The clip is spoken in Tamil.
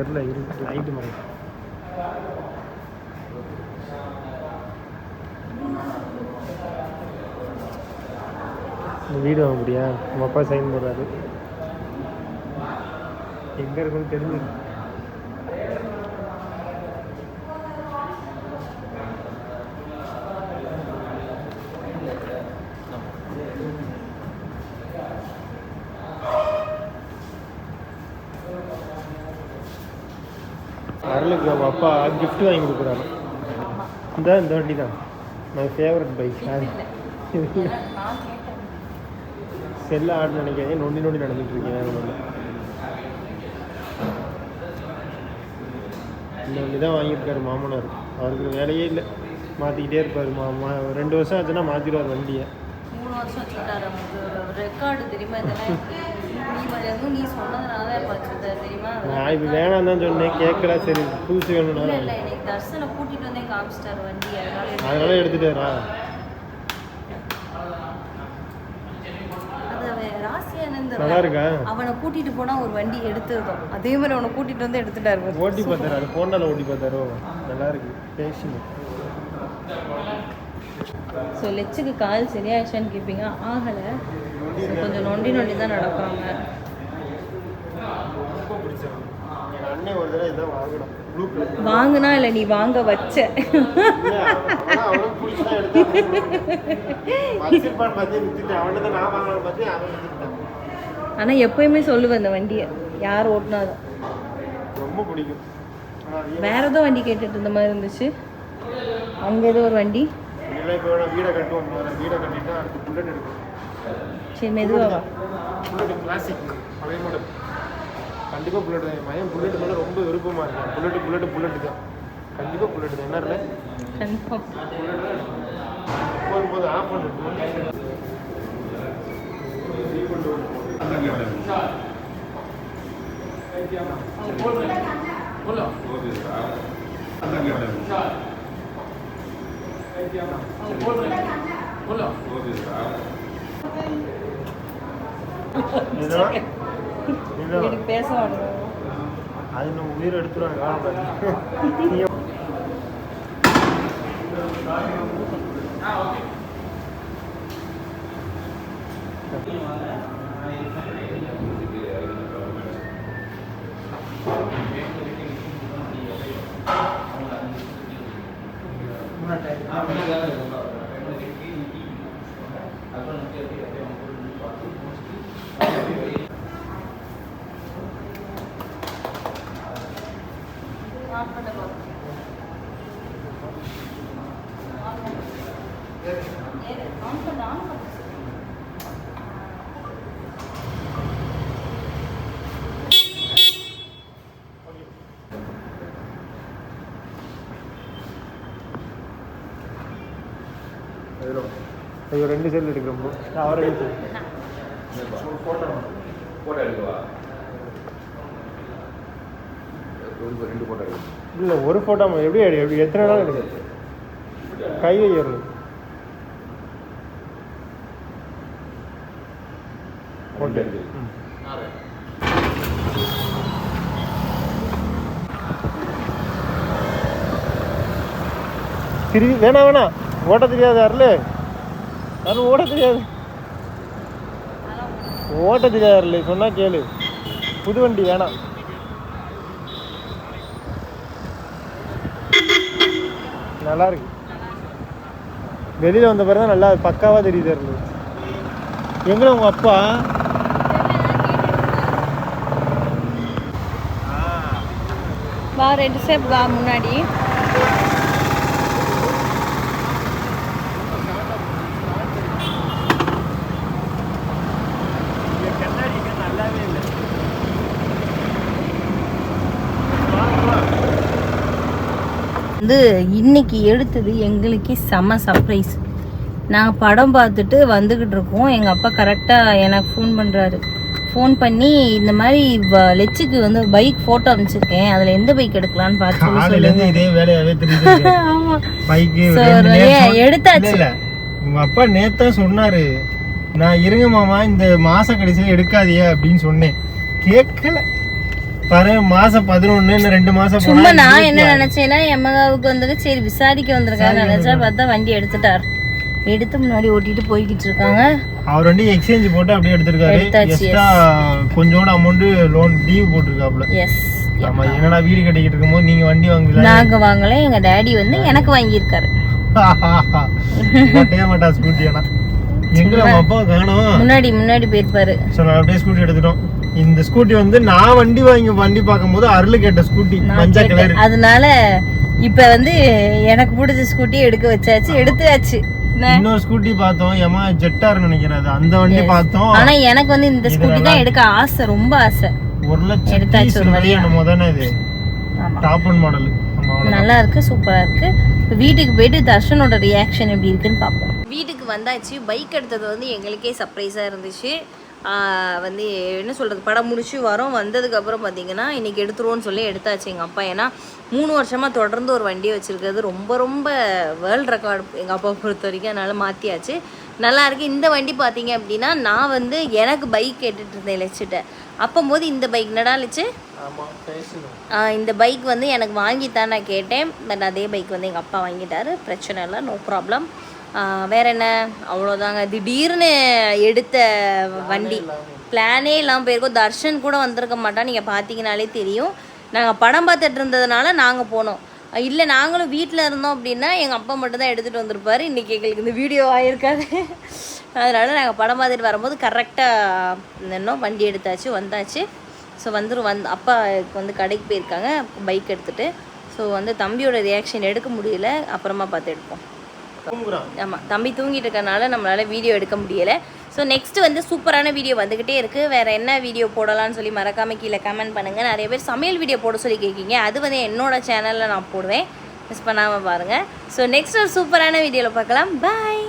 தெரில இருக்கு லைட்டு மாதிரி வீடு வாங்க முடியா? உங்கள் அப்பா சைன் போடுறாரு. எங்கே இருக்குன்னு தெரிஞ்சு அருளுக்கு அவங்க அப்பா gift வாங்கி கொடுக்குறாரு இந்த இந்த வண்டி தான். மை ஃபேவரட் பைக் செல்ல ஆடு நினைக்காதே நொண்டி நொண்டி நடந்துட்டு இருக்கேன் வேற இல்ல. இந்த வண்டி தான் வாங்கியிருக்காரு மாமனார். அவருக்கு வேலையே இல்லை. மாற்றிக்கிட்டே இருப்பார் மாமா. ரெண்டு வருஷம் ஆச்சுன்னா மாற்றிடுவார் வண்டியை. மூணு வருஷம் ரெக்கார்டு தெரியுமா இதெல்லாம்? நீ சொன்னதுனால தான் இப்போ தெரியுமா? நான் இப்போ வேணாம் தான் சொன்னேன் கேட்கல சரி புதுசு இல்லை வேணும்னா இல்லை எனக்கு தர்சனை கூட்டிகிட்டு வந்தே காமிச்சிட்டாரு வண்டி அதனால அதனால எடுத்துட்டாரா நல்லா இருக்கா? அவனை கூட்டிட்டு போனா ஒரு வண்டி எடுத்துருக்கோம். அதே மாதிரி அவனை கூட்டிட்டு வந்து எடுத்துட்டாரு. ஓட்டி பார்த்தாரு அது ஓட்டி பார்த்தாரோ? நல்லா இருக்கு பேசுங்க. ஸோ லெச்சுக்கு கால் சரியாயிடுச்சான்னு கேட்பீங்க ஆகலை. ஸோ கொஞ்சம் நொண்டி நொண்டி தான் நடக்கிறாங்க வாங்கினா வாங்குனா இல்லை நீ வாங்க வச்ச. ஆனா ஆனால் எப்பயுமே சொல்லுவேன் இந்த வண்டியை. யார் ஓட்டினாலும். ரொம்ப பிடிக்கும் வேற ஏதோ வண்டி கேட்டுட்டு இருந்த மாதிரி இருந்துச்சு. அங்கே ஏதோ ஒரு வண்டி. இல்லை இப்போ வீடை கட்டுவோம். வீடை கட்டிட்டு அடுத்து புல்லட் எடுக்கும். சரி மெதுவா வா. புல்லட் கிளாசிக் பழைய மாடல் கண்டிப்பாக புல்லட் தான். பையன் புல்லட் மேலே ரொம்ப விருப்பமாக இருக்கேன். புல்லட் புல்லட் புல்லட் தான். கண்டிப்பாக புல்லட் தான். என்ன இல்லை போதும் போதும் ஆஃப் பண்ணு என்னடா? என்னடா? பேச அது நம்ம உயிர் எடுத்துருவாங்க கவலைப்படாத. ஆஃப் பண்ண பாப்போம். ஆஃப் பண்ணு. ஏறு, ஆன் பண்ணு, ஆன் பண்ணு. ஐயோ ரெண்டு செல் எடுக்கிறோம் bro. நான் அவரை போட்டோ எடுக்கவா ஒரு ரெண்டு போட்டோ எடுக்கணும். இல்லை ஒரு ஃபோட்டோ எப்படி எப்படி எத்தனை நாள் எடுக்க கை ஏறணும் ஓகே திரும்பி வேணாம் வேணாம் ஓட்ட தெரியாது அருள் அருள் ஓட்ட தெரியாது. ஓட்ட தெரியாது அருள் சொன்னா கேளு. புது வண்டி வேணாம். நல்லா இருக்கு வெளியில் வந்த பிறகு தான் நல்லா பக்காவாக தெரியுது இருந்தது எங்க உங்கள் அப்பா? வா ரெண்டு ஸ்டெப் வா முன்னாடி நல்லாவே இல்லை வந்து இன்னைக்கு எடுத்தது எங்களுக்கே செம சர்ப்ரைஸ் நாங்கள் படம் பார்த்துட்டு வந்துக்கிட்டு இருக்கோம். எங்கள் அப்பா கரெக்டாக எனக்கு ஃபோன் பண்ணுறாரு ஃபோன் பண்ணி இந்த மாதிரி லெச்சுக்கு வந்து பைக் ஃபோட்டோ அனுப்பிச்சிருக்கேன். அதில் எந்த பைக் எடுக்கலான்னு பார்த்து ஆமாம் எடுத்தாச்சு. இல்ல, இல்ல. உங்க அப்பா நேத்தா சொன்னாரு நான் இருங்க மாமா இந்த மாச கடைசியில எடுக்காதீங்க அப்படின்னு சொன்னேன். கேட்கல. பாரு மாசம் பதினொன்னு ரெண்டு மாசம் சும்மா நான் என்ன நினைச்சேன்னா எம்மகாவுக்கு வந்து சரி விசாரிக்க வந்திருக்காரு நினைச்சா பார்த்தா வண்டி எடுத்துட்டார். எடுத்து முன்னாடி ஓட்டிட்டு போய்கிட்டு இருக்காங்க. அவர் வண்டி எக்ஸ்சேஞ்ச் போட்டு அப்படியே எடுத்திருக்காரு. எக்ஸ்ட்ரா கொஞ்சோட அமௌண்ட் லோன் டியூ போட்டிருக்காப்ல எஸ் ஆமா என்னடா வீடு கட்டிக்கிட்டு இருக்கும்போது நீங்க வண்டி வாங்கல நாங்க வாங்கல எங்க டாடி வந்து எனக்கு வாங்கியிருக்காரு. மாட்டே மாட்டா ஸ்கூட்டி ஆனா. எங்க அப்பா காணோம்? முன்னாடி முன்னாடி போயிருப்பாரு. சோ நான் அப்படியே ஸ்கூட்டி எடுத்துட்டோம். இந்த ஸ்கூட்டி வந்து நான் வண்டி வாங்கி வண்டி பார்க்கும்போது அருள் கேட்ட ஸ்கூட்டி மஞ்சள் கலர். அதனால இப்ப வந்து எனக்கு பிடிச்ச ஸ்கூட்டி எடுக்க வச்சாச்சு எடுத்தாச்சு? இன்னொரு ஸ்கூட்டி பார்த்தோம். ஏமா ஜெட்டார் நினைக்கிறேன். அந்த வண்டி பார்த்தோம். ஆனா எனக்கு வந்து இந்த ஸ்கூட்டி தான் எடுக்க ஆசை ரொம்ப ஆசை. ஒரு லட்சம் எடுத்தாச்சு ஒரு வழியா. என்னமோ தானே இது. Top one model. நல்லா இருக்கு சூப்பரா இருக்கு. வீட்டுக்கு போயிட்டு தர்ஷனோட ரியாக்ஷன் எப்படி இருக்குன்னு பார்ப்போம். வீட்டுக்கு வந்தாச்சு. பைக் எடுத்தது வந்து எங்களுக்கே சர்ப்ரைஸா இருந்துச்சு. வந்து என்ன சொல்றது படம் முடிச்சு வரோம். வந்ததுக்கு அப்புறம் பார்த்தீங்கன்னா இன்னைக்கு எடுத்துருவோம்னு சொல்லி எடுத்தாச்சு எங்கள் அப்பா. ஏன்னா மூணு வருஷமா தொடர்ந்து ஒரு வண்டியை வச்சிருக்கிறது ரொம்ப ரொம்ப வேர்ல்ட் ரெக்கார்டு எங்கள் அப்பா பொறுத்த வரைக்கும் அதனால மாற்றியாச்சு நல்லா இருக்கு. இந்த வண்டி பார்த்தீங்க அப்படின்னா நான் வந்து எனக்கு பைக் கேட்டுட்டு இருந்தேன் லட்சிட்ட அப்போம்போது இந்த பைக் நடா லட்சு ஆமா பேசணும் ஆஹ் இந்த பைக் வந்து எனக்கு வாங்கித்தான் நான் கேட்டேன். பட் அதே பைக் வந்து எங்கள் அப்பா வாங்கிட்டாரு. பிரச்சனை இல்லை நோ ப்ராப்ளம் வேற என்ன? அவ்வளோதாங்க திடீர்னு எடுத்த வண்டி. பிளானே இல்லாமல் போயிருக்கோம். தர்ஷன் கூட வந்திருக்க மாட்டான். நீங்கள் பார்த்தீங்கனாலே தெரியும். நாங்கள் படம் பார்த்துட்டு இருந்ததுனால நாங்கள் போனோம். இல்லை நாங்களும் வீட்டில் இருந்தோம் அப்படின்னா எங்கள் அப்பா மட்டும்தான் எடுத்துகிட்டு வந்திருப்பார். இன்றைக்கி எங்களுக்கு இந்த வீடியோ ஆகிருக்காது அதனால் நாங்கள் படம் பார்த்துட்டு வரும்போது கரெக்டாக இன்னும் வண்டி எடுத்தாச்சு வந்தாச்சு. ஸோ வந்துடும் வந் அப்பா வந்து கடைக்கு போயிருக்காங்க. பைக் எடுத்துகிட்டு ஸோ வந்து தம்பியோட ரியாக்ஷன் எடுக்க முடியல. அப்புறமா பார்த்து எடுப்போம். ஆமாம் தம்பி தூங்கிட்டு இருக்கனால நம்மளால் வீடியோ எடுக்க முடியலை. ஸோ நெக்ஸ்ட் வந்து சூப்பரான வீடியோ வந்துக்கிட்டே இருக்குது வேறு என்ன வீடியோ போடலாம்னு சொல்லி மறக்காமல் கீழே கமெண்ட் பண்ணுங்கள் நிறைய பேர் சமையல் வீடியோ போட சொல்லி கேட்கீங்க அது வந்து என்னோட சேனலில் நான் போடுவேன். மிஸ் பண்ணாமல் பாருங்கள் ஸோ நெக்ஸ்ட் ஒரு சூப்பரான வீடியோவில் பார்க்கலாம். பாய்